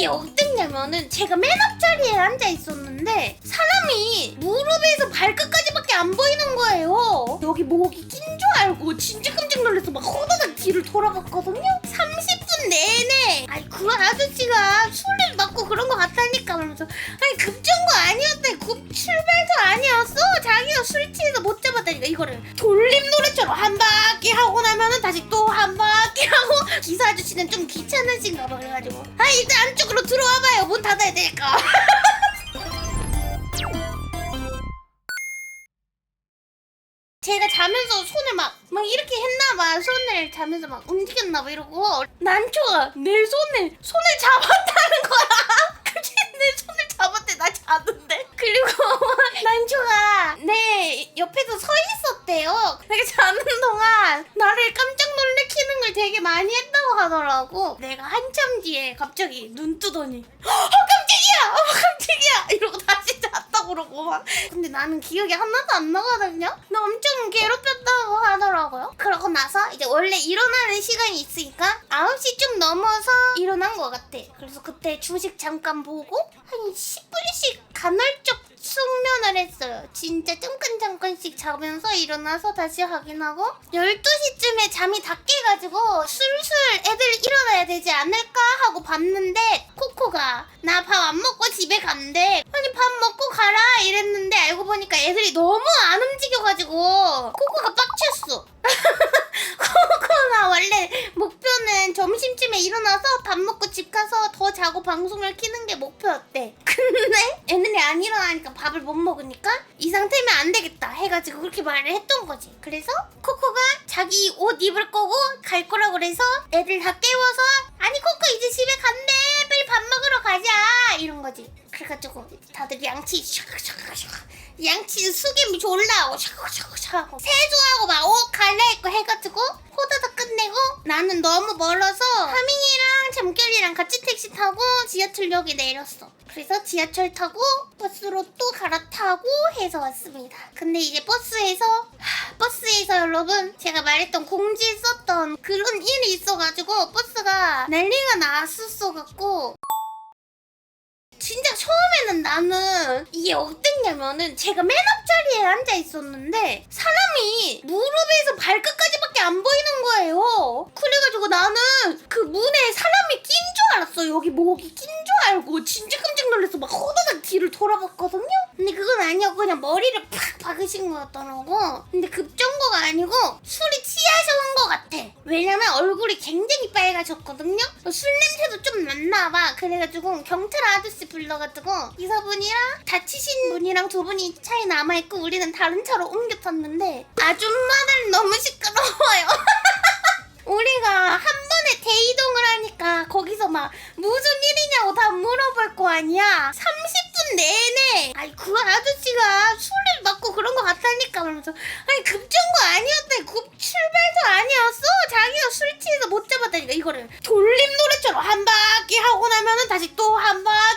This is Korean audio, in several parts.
이게 어땠냐면은 제가 맨 앞자리에 앉아 있었는데 사람이 무릎에서 발끝까지밖에 안 보이는 거예요. 여기 목이 낀 줄 알고 진짜 깜짝 놀라서 막 호다닥 뒤를 돌아봤거든요. 30분 내내 아니 그 아저씨가 술을 맞고 그런 거 같다니까 그러면서 아니 급 좀 귀찮으신가 봐 그래가지고 아 일단 안쪽으로 들어와봐요 문 닫아야 되니까 제가 자면서 손을 막, 막 이렇게 했나 봐. 손을 자면서 막 움직였나 봐. 이러고. 난초가 내 손을, 손을 잡았다는 거야. 그치? 내 손을 잡았대. 나 자는데. 그리고 난초가 내 옆에서 서 있었대요. 내가 자는 동안 나를 깜짝 놀래키는 걸 되게 많이 했다고 하더라고. 내가 한참 뒤에 갑자기 눈 뜨더니, 어, 깜짝이야! 어, 깜짝이야! 이러고 다시 잤다고 그러고 막. 근데 나는 기억이 하나도 안 나거든요? 나 엄청 괴롭혔다고 하더라고요. 그러고 나서 이제 원래 일어나는 시간이 있으니까 9시 좀 넘어서 일어난 것 같아. 그래서 그때 주식 잠깐 보고 한 10분씩 간헐적 숙면을 했어요. 진짜 잠깐 잠깐씩 자면서 일어나서 다시 확인하고 12시쯤에 잠이 다 깨가지고 슬슬 애들 일어나야 되지 않을까 하고 봤는데 코코가 나 밥 안 먹고 집에 간대. 아니 밥 먹고 가라 이랬는데 알고 보니까 애들이 너무 안 움직여가지고 코코가 빡쳤어. 코코가 원래 목표는 점심쯤에 일어나서 밥 먹고 집 가서 더 자고 방송을 키는 게 목표였대. 근데 애들이 안 일어나니까 밥을 못 먹으니까 이 상태면 안 되겠다 해가지고 그렇게 말을 했던 거지. 그래서 코코가 자기 옷 입을 거고 갈 거라고 그래서 애들 다 깨워서 아니 코코 이제 집에 간대 빨리 밥 먹으러 가자 이런 거지. 그래가지고 다들 양치 샥샥샥 양치 수개미 졸라고 샥샥샥 하고 세수하고 막 옷 갈아입고 해가지고 호다닥 끝내고 나는 너무 멀어서 하민이랑 잠결이랑 같이 택시 타고 지하철역에 내렸어. 그래서 지하철 타고 버스로 또 갈아타고 해서 왔습니다. 근데 이제 버스에서 하, 버스에서 여러분 제가 말했던 공지에 썼던 그런 일이 있어가지고 버스가 난리가 났었어갖고 진짜 처음에는 나는 이게 어땠냐면은 제가 맨 앞자리에 앉아 있었는데 사람이 무릎에서 발끝까지밖에 안 보이는 거예요. 그래가지고 나는 그 문에 사람이 낀 줄 알았어. 여기 목이 낀 줄 알고 진짜 깜짝 놀라서 막 호다닥 뒤를 돌아봤거든요. 근데 그건 아니었고 그냥 머리를 팍 박으신 거였더라고. 근데 급정거가 아니고 술이 취하셔온 것 같아. 왜냐면 얼굴이 굉장히 빨가졌거든요. 술 냄새도 좀 났나 봐. 그래가지고 경찰 아저씨 불러가지고 기사분이랑 다치신 분이랑 두 분이 차에 남아있고 우리는 다른 차로 옮겨 탔는데 아줌마들 너무 시끄러워요. 우리가 한 번에 대이동을 하니까 거기서 막 무슨 일이냐고 다 물어볼 거 아니야. 30분 내내. 아니 그 아저씨가 술을 맞고 그런 거 같다니까 그러면서 아니 급정거 아니었대. 급 출발도 아니었어. 자기가 술 취해서 못 잡았다니까 이거를 돌림 노래처럼 한 바퀴 하고 나면은 다시 또 한 바퀴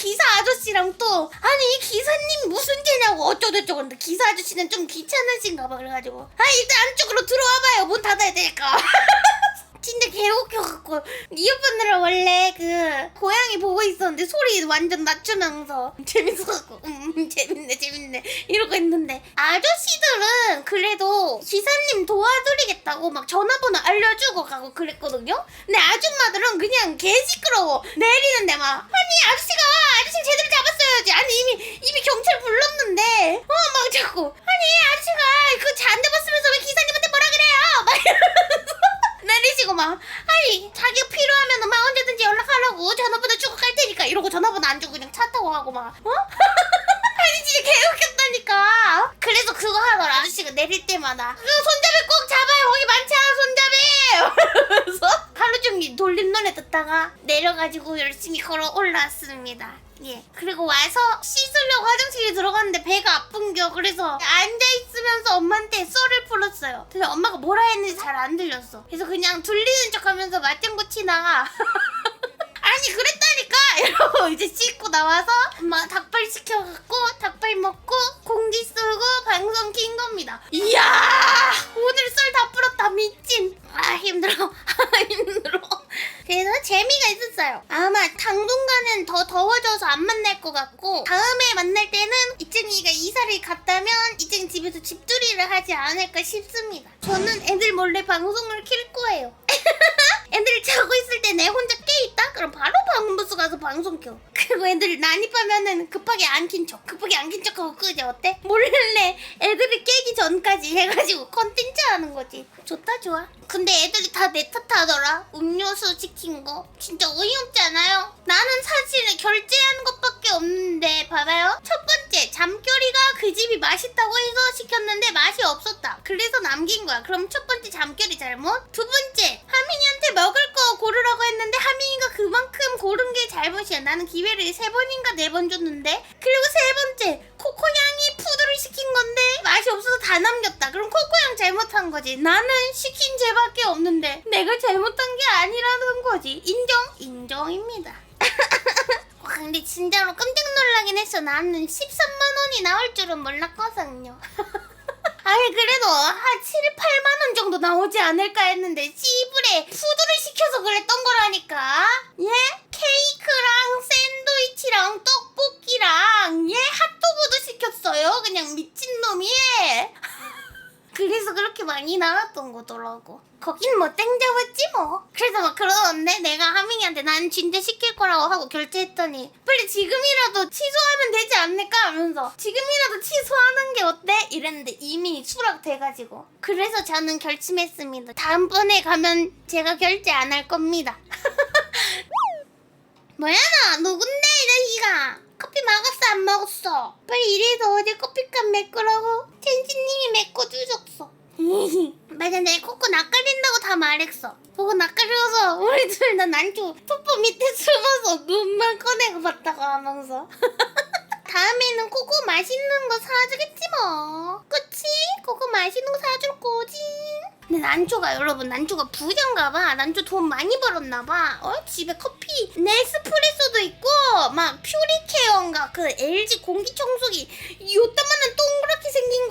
기사 아저씨랑 또 아니 이 기사님 무슨 죄냐고. 어쩌고저쩌고. 근데 기사 아저씨는 좀 귀찮으신가 봐. 그래가지고. 아 일단 안쪽으로 들어와봐요. 문 닫아야 되니까. 진짜 개웃겨갖고. 이어폰으로 원래 그 고양이 보고 있었는데 소리 완전 낮추면서. 재밌어갖고. 음 재밌네 재밌네. 이러고 있는데. 아저씨들은 그래도 기사님 도와드리겠다고 막 전화번호 알려주고 가고 그랬거든요? 근데 아줌마들은 그냥 개 시끄러워. 내리는데 막 아저씨가 아저씨 제대로 잡았어야지 아니 이미 이미 경찰 불렀는데. 어 막 자꾸. 아니 아저씨가 그차안 잡았으면서 왜 기사님한테 뭐라 그래요? 막 내리시고 막. 아니 자기가 필요하면 막 언제든지 연락하라고 전화번호 주고 갈 테니까. 이러고 전화번호 안 주고 그냥 차 타고 가고 막. 어? 아니 진짜 개웃겼다니까. 그래서 그거 하더라 아저씨가 내릴 때마다. 그 손잡이 꼭 잡아요. 거기 많잖아 손잡이! 그래서 하루 종일 돌림 노래 듣다가 내려가지고 열심히 걸어 올라왔습니다. 예. 그리고 와서 씻으려고 화장실에 들어갔는데 배가 아픈 겨. 그래서 앉아있으면서 엄마한테 썰을 풀었어요. 근데 엄마가 뭐라 했는지 잘 안 들렸어. 그래서 그냥 들리는 척 하면서 맞장구 치다가 아니 그랬다니까! 이러고 이제 씻고 나와서 엄마 닭발 시켜갖고 닭발 먹고 공기 쓰고 방송 킨 겁니다. 이야! 오늘 썰 다 풀었다 미친 아 힘들어 아 힘들어 그래서 재미가 있었어요. 아마 당분간은 더 더워져서 안 만날 것 같고 다음에 만날 때는 이증이가 이사를 갔다면 이증 집에서 집들이를 하지 않을까 싶습니다. 저는 애들 몰래 방송을 킬 거예요. 애들이 자고 있을 때 내 혼자 깨 있다? 그럼 바로 방부스 가서 방송 켜. 그리고 애들 난입하면은 급하게 안킨 척. 급하게 안킨 척하고 끄지 어때? 몰래 애들이 깨기 전까지 해가지고 컨텐츠 하는 거지. 좋다 좋아. 근데 애들이 다 내 탓하더라. 음료수 시킨 거. 진짜 어이없지 않아요? 나는 사실 결제한 것밖에 없는데 봐봐요. 첫 번째 잠결이가 그 집이 맛있다고 해서 시켰는데 맛이 없었다. 그래서 남긴 거야. 그럼 첫 번째 잠결이 잘못. 두 번째 하민이한테 먹을 거 고르라고 했는데 하민이가 그만큼 고른 게 잘못이야. 나는 기회를 세 번인가 네 번 줬는데. 그리고 세 번째 코코양이 푸드를 시킨 건데 맛이 없어서 다 남겼다. 그럼 코코양 잘못한 거지. 나는 시킨 죄밖에 없는데 내가 잘못한 게 아니라는 거지. 인정? 인정입니다. 와, 근데 진짜로 깜짝 놀라긴 했어. 나는 13만 원이 나올 줄은 몰랐거든요. 아니 그래도 한 7, 8만 원 정도 나오지 않을까 했는데 씨불에 푸드를 시켜서 그랬던 거라니까 예? 케이크랑 샌드위치랑 떡볶이랑 예? 핫도그도 시켰어요 그냥 미친놈이 그래서 그렇게 많이 나왔던 거더라고. 거긴 뭐 땡잡았지 뭐. 그래서 막 그러던데 내가 하민이한테 난 진짜 시킬 거라고 하고 결제했더니 빨리 지금이라도 취소하면 되지 않을까 하면서 지금이라도 취소하는 게 어때? 이랬는데 이미 수락돼가지고. 그래서 저는 결심했습니다. 다음번에 가면 제가 결제 안 할 겁니다. 뭐야 너 누군데 이 자식아 커피 먹었어 안 먹었어 빨리 이래서 어제 커피값 메꾸라고 텐신님이 메꿔주셨어 맞아 내 코코 낯가린다고 다 말했어. 보고 낯가려서 우리 둘다 난초 토포 밑에 숨어서 눈만 꺼내고 봤다고 하면서. 다음에는 코코 맛있는 거 사주겠지 뭐. 그치? 코코 맛있는 거 사줄 거지. 근데 난초가 여러분 난초가 부자인가 봐. 난초 돈 많이 벌었나 봐. 어? 집에 커피 네스프레소도 있고 막 퓨리케어인가? 그 LG 공기청소기. 요따만한 동그랗게 생긴